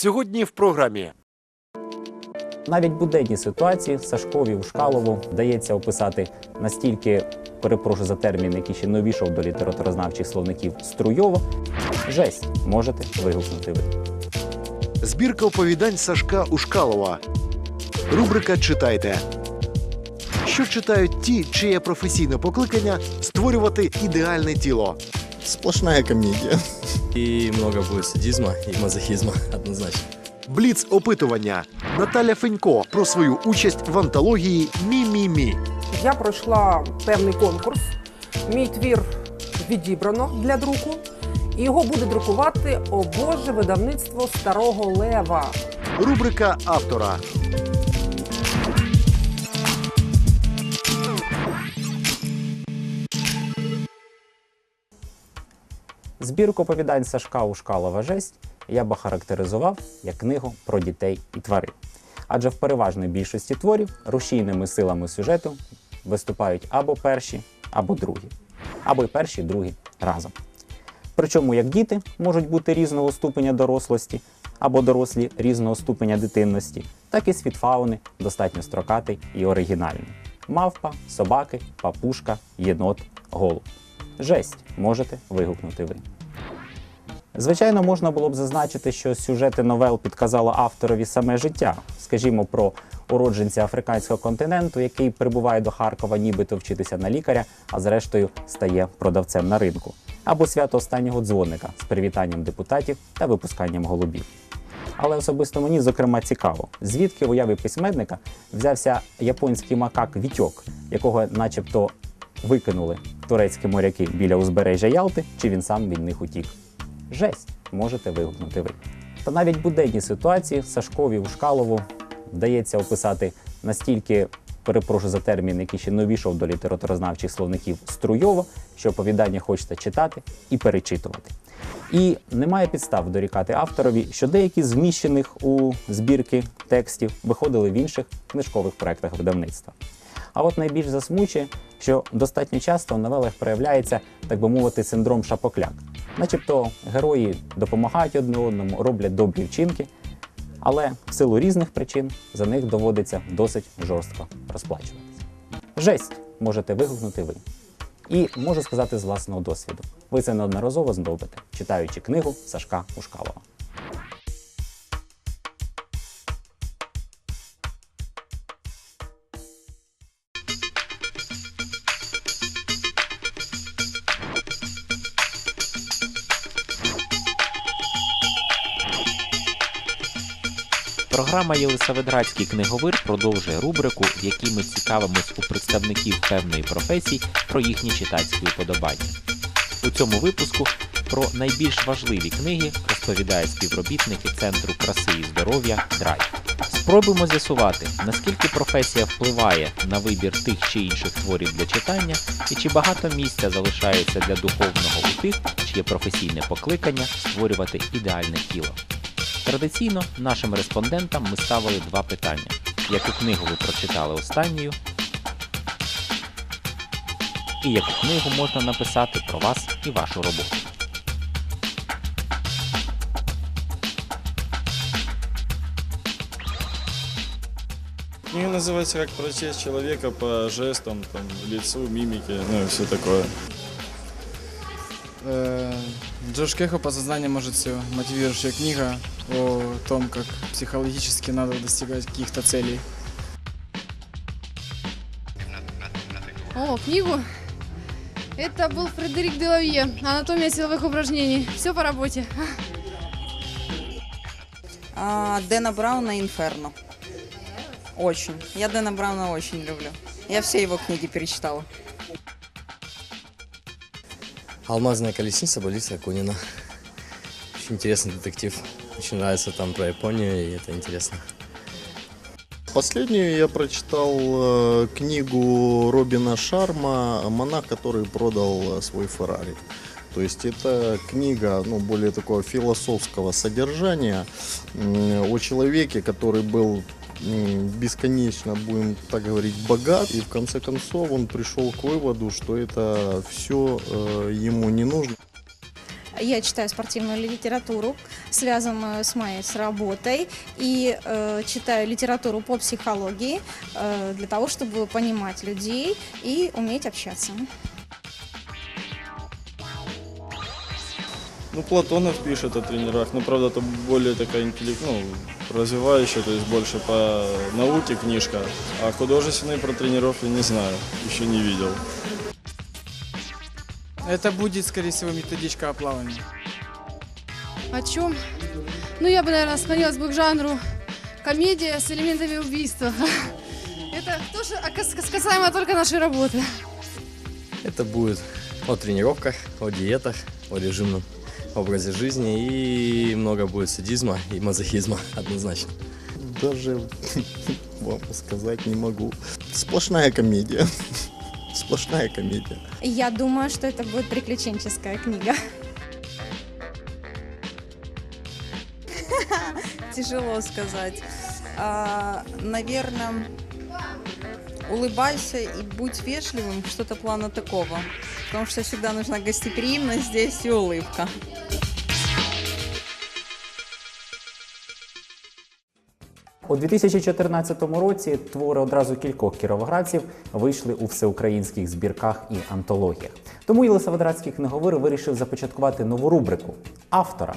Сьогодні в програмі Навіть буденні ситуації Сашкові Ушкалову вдається описати настільки, перепрошую за термін, який ще не увійшов до літературознавчих словників струйово. Жесть, можете вигукнути ви. збірка оповідань Сашка Ушкалова. Рубрика Читайте. Що читають ті, чиє професійне покликання створювати ідеальне тіло. Сплошная комедия. И много будет садизма и мазохизма, однозначно. Бліц опитування. Наталя Фенько про свою участь в антології Мі-мі-мі. Я пройшла певний конкурс. Мій твір відібрано для друку. І його буде друкувати о Боже видавництво старого лева. Рубрика автора. Збірку оповідань Сашка Ушкалова Жесть я би характеризував як книгу про дітей і тварин. Адже в переважної більшості творів рушійними силами сюжету виступають або перші, або другі, або й перші, другі разом. Причому як діти можуть бути різного ступеня дорослості або дорослі різного ступеня дитинності, так і світ фауни достатньо строкатий і оригінальний. Мавпа, собаки, папушка, єнот, голуб. Жесть можете вигукнути ви. Звичайно, можна було б зазначити, що сюжети новел підказало авторові саме життя, скажімо, про уродженця африканського континенту, який прибуває до Харкова, нібито вчитися на лікаря, а зрештою стає продавцем на ринку, або свято останнього дзвоника з привітанням депутатів та випусканням голубів. Але особисто мені, зокрема, цікаво, звідки в уяві письменника взявся японський макак Вітьок, якого начебто викинули турецькі моряки біля узбережжя Ялти, чи він сам від них утік. Жесть, можете вигукнути ви. Та навіть буденні ситуації Сашкові Ушкалову вдається описати настільки, перепрошую за термін, який ще не увійшов до літературознавчих словників струйово, що оповідання хочеться читати і перечитувати. І немає підстав дорікати авторові, що деякі з вміщених у збірки текстів виходили в інших книжкових проектах видавництва. А от найбільш засмучує, що достатньо часто в новелах проявляється, так би мовити, синдром шапокляк. Начебто герої допомагають одне одному, роблять добрі вчинки, але в силу різних причин за них доводиться досить жорстко розплачуватися. Жесть можете вигукнути ви. І можу сказати з власного досвіду. Ви це неодноразово здобите, читаючи книгу Сашка Ушкалова. Програма Єлисаветградський книговир продовжує рубрику, в якій ми цікавимось у представників певної професії про їхні читацькі уподобання. У цьому випуску про найбільш важливі книги розповідають співробітники Центру краси і здоров'я Драйв. Спробуємо з'ясувати, наскільки професія впливає на вибір тих чи інших творів для читання, і чи багато місця залишається для духовного у тих, чиє професійне покликання створювати ідеальне тіло. Традиційно нашим респондентам ми ставили два питання: яку книгу ви прочитали останньою, і яку книгу можна написати про вас і вашу роботу. Книга называется «Как прочесть человека по жестам, там, лицу, мимике, ну и все такое. Джош Кехо «Подсознание может все». Мотивирующая книга о том, как психологически надо достигать каких-то целей. О, книгу? Это был Фредерик Делавье «Анатомия силовых упражнений». Все по работе. А, Дэна Брауна «Инферно». Очень. Я Дэна Брауна очень люблю. Я все его книги перечитала. Алмазная колесница Бориса Акунина. Очень интересный детектив. Очень нравится там про Японию, и это интересно. Последнюю я прочитал э, книгу Робина Шарма «Монах, который продал э, свой Феррари». То есть это книга ну, более такого философского содержания о человеке, который был бесконечно, будем так говорить, богат. И в конце концов он пришел к выводу, что это все ему не нужно. Я читаю спортивную литературу, связанную с моей с работой, и э, читаю литературу по психологии э, для того, чтобы понимать людей и уметь общаться. Ну, Платонов пишет о тренерах, но, правда, это более такая интеллект, ну, развивающая, то есть больше по науке книжка. А художественный про тренеров я не знаю, еще не видел. Это будет, скорее всего, методичка о плавании. О чем? Ну, я бы, наверное, склонилась бы к жанру комедия с элементами убийства. Это тоже касаемо только нашей работы. Это будет о тренировках, о диетах, о режимном образе жизни и много будет садизма и мазохизма однозначно. Даже вам сказать не могу. Сплошная комедия. Сплошная комедия. Я думаю, что это будет приключенческая книга. Тяжело сказать. А, наверное, улыбайся и будь вежливым, что-то плана такого. Потому что всегда нужна гостеприимность здесь и улыбка. У 2014 році твори одразу кількох кіровоградців вийшли у всеукраїнських збірках і антологіях. Тому Єлисаветградський книговир вирішив започаткувати нову рубрику автора,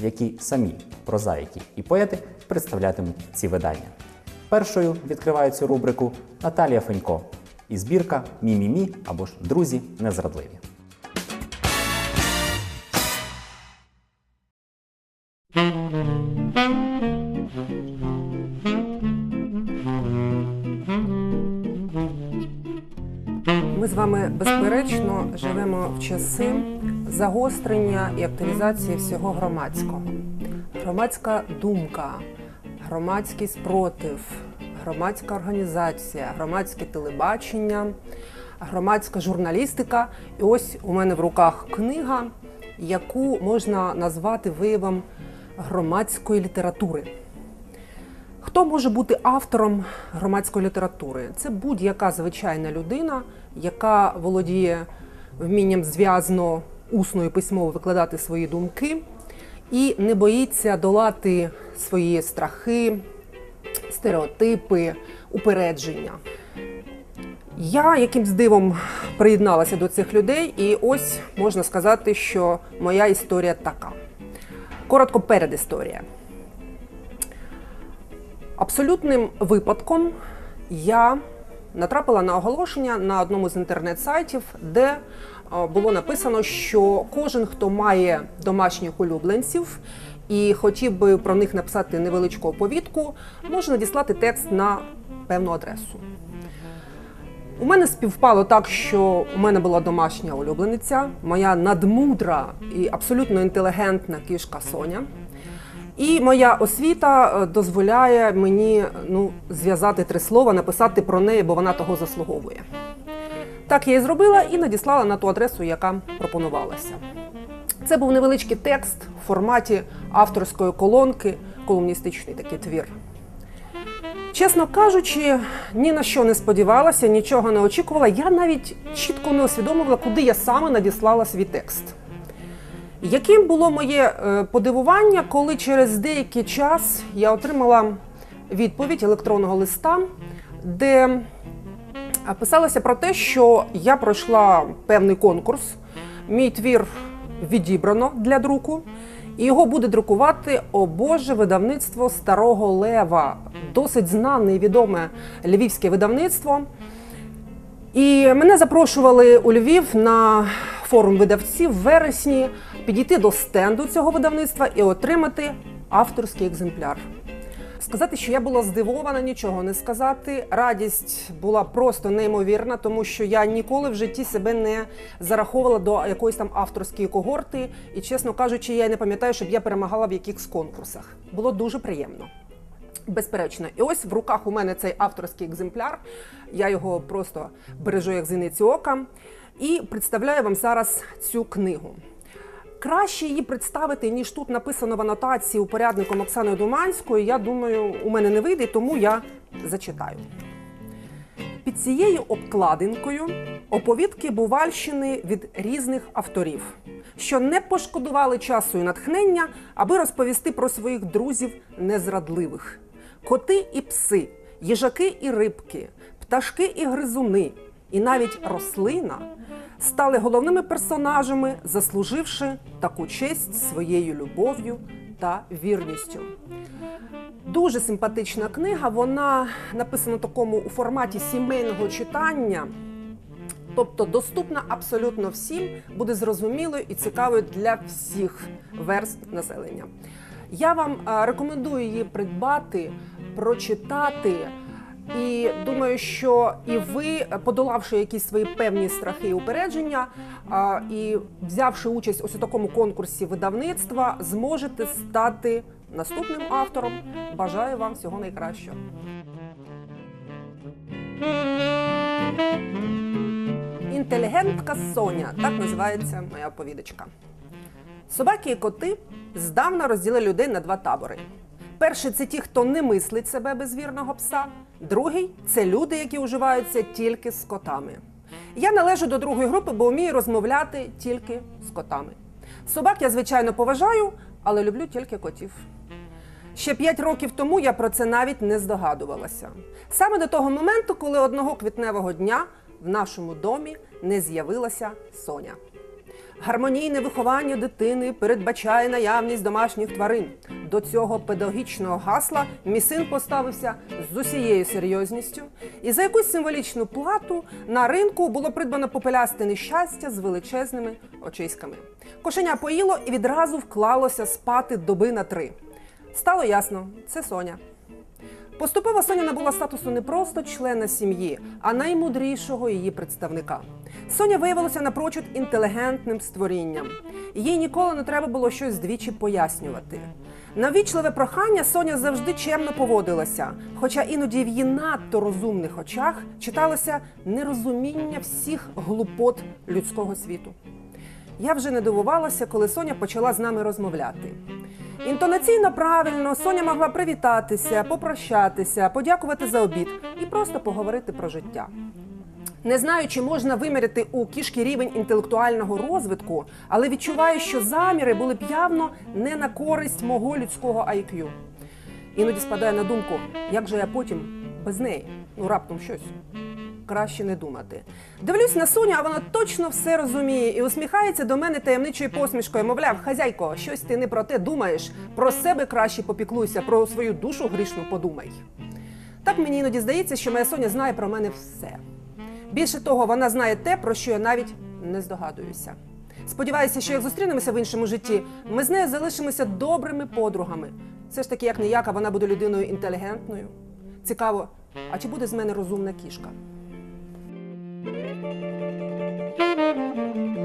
в якій самі прозаїки і поети представлятимуть ці видання. Першою відкриває цю рубрику Наталія Фенько і збірка Мі-мі-мі або ж Друзі незрадливі. Ми з вами безперечно живемо в часи загострення і активізації всього громадського. Громадська думка, громадський спротив, громадська організація, громадське телебачення, громадська журналістика. І ось у мене в руках книга, яку можна назвати виявом громадської літератури. Хто може бути автором громадської літератури? Це будь-яка звичайна людина, яка володіє вмінням зв'язно усно і письмово викладати свої думки і не боїться долати свої страхи, стереотипи, упередження. Я якимсь дивом приєдналася до цих людей, і ось можна сказати, що моя історія така. Коротко передісторія. Абсолютним випадком я натрапила на оголошення на одному з інтернет-сайтів, де е, було написано, що кожен, хто має домашніх улюбленців і хотів би про них написати невеличку оповідку, може надіслати текст на певну адресу. У мене співпало так, що у мене була домашня улюблениця, моя надмудра і абсолютно інтелігентна кішка Соня. І моя освіта е, дозволяє мені ну, зв'язати три слова, написати про неї, бо вона того заслуговує. Так я і зробила і надіслала на ту адресу, яка пропонувалася. Це був невеличкий текст в форматі авторської колонки, колумністичний такий твір. Чесно кажучи, ні на що не сподівалася, нічого не очікувала. Я навіть чітко не усвідомила, куди я саме надіслала свій текст. Яким було моє е, подивування, коли через деякий час я отримала відповідь електронного листа, де е, писалося про те, що я пройшла певний конкурс, мій твір відібрано для друку, і його буде друкувати о Боже видавництво Старого Лева, досить знане і відоме львівське видавництво. І мене запрошували у Львів на форум видавців в вересні підійти до стенду цього видавництва і отримати авторський екземпляр. Сказати, що я була здивована, нічого не сказати. Радість була просто неймовірна, тому що я ніколи в житті себе не зараховувала до якоїсь там авторської когорти. І, чесно кажучи, я не пам'ятаю, щоб я перемагала в якихось конкурсах. Було дуже приємно. Безперечно, і ось в руках у мене цей авторський екземпляр. Я його просто бережу як зіниці ока і представляю вам зараз цю книгу. Краще її представити, ніж тут написано в анотації упорядником Оксаною Думанською. Я думаю, у мене не вийде, тому я зачитаю. Під цією обкладинкою оповідки Бувальщини від різних авторів, що не пошкодували часу і натхнення, аби розповісти про своїх друзів незрадливих. Коти і пси, їжаки і рибки, пташки і гризуни, і навіть рослина стали головними персонажами, заслуживши таку честь своєю любов'ю та вірністю. Дуже симпатична книга. Вона написана такому у форматі сімейного читання. Тобто доступна абсолютно всім, буде зрозумілою і цікавою для всіх верст населення. Я вам рекомендую її придбати, прочитати. І думаю, що і ви, подолавши якісь свої певні страхи і упередження, і взявши участь ось у такому конкурсі видавництва, зможете стати наступним автором. Бажаю вам всього найкращого. Інтелігентка Соня так називається моя оповідачка. Собаки і коти здавна розділили людей на два табори. Перший це ті, хто не мислить себе без вірного пса. Другий це люди, які уживаються тільки з котами. Я належу до другої групи, бо вмію розмовляти тільки з котами. Собак я, звичайно, поважаю, але люблю тільки котів. Ще п'ять років тому я про це навіть не здогадувалася. Саме до того моменту, коли одного квітневого дня в нашому домі не з'явилася Соня. Гармонійне виховання дитини передбачає наявність домашніх тварин. До цього педагогічного гасла мій син поставився з усією серйозністю, і за якусь символічну плату на ринку було придбано попелясте нещастя з величезними очиськами. Кошеня поїло і відразу вклалося спати доби на три. Стало ясно, це Соня. Поступово Соня набула статусу не просто члена сім'ї, а наймудрішого її представника. Соня виявилася напрочуд інтелігентним створінням. Їй ніколи не треба було щось двічі пояснювати. На вічливе прохання Соня завжди чемно поводилася, хоча іноді в її надто розумних очах читалося нерозуміння всіх глупот людського світу. Я вже не дивувалася, коли Соня почала з нами розмовляти. Інтонаційно правильно Соня могла привітатися, попрощатися, подякувати за обід і просто поговорити про життя. Не знаю, чи можна виміряти у кішки рівень інтелектуального розвитку, але відчуваю, що заміри були б явно не на користь мого людського IQ. Іноді спадає на думку, як же я потім без неї, ну раптом щось. Краще не думати. Дивлюсь на Соню, а вона точно все розуміє і усміхається до мене таємничою посмішкою. Мовляв, хазяйко, щось ти не про те думаєш. Про себе краще попіклуйся, про свою душу грішну подумай. Так мені іноді здається, що моя Соня знає про мене все. Більше того, вона знає те, про що я навіть не здогадуюся. Сподіваюся, що як зустрінемося в іншому житті, ми з нею залишимося добрими подругами. Все ж таки, як ніяка, вона буде людиною інтелігентною. Цікаво, а чи буде з мене розумна кішка? Thank you.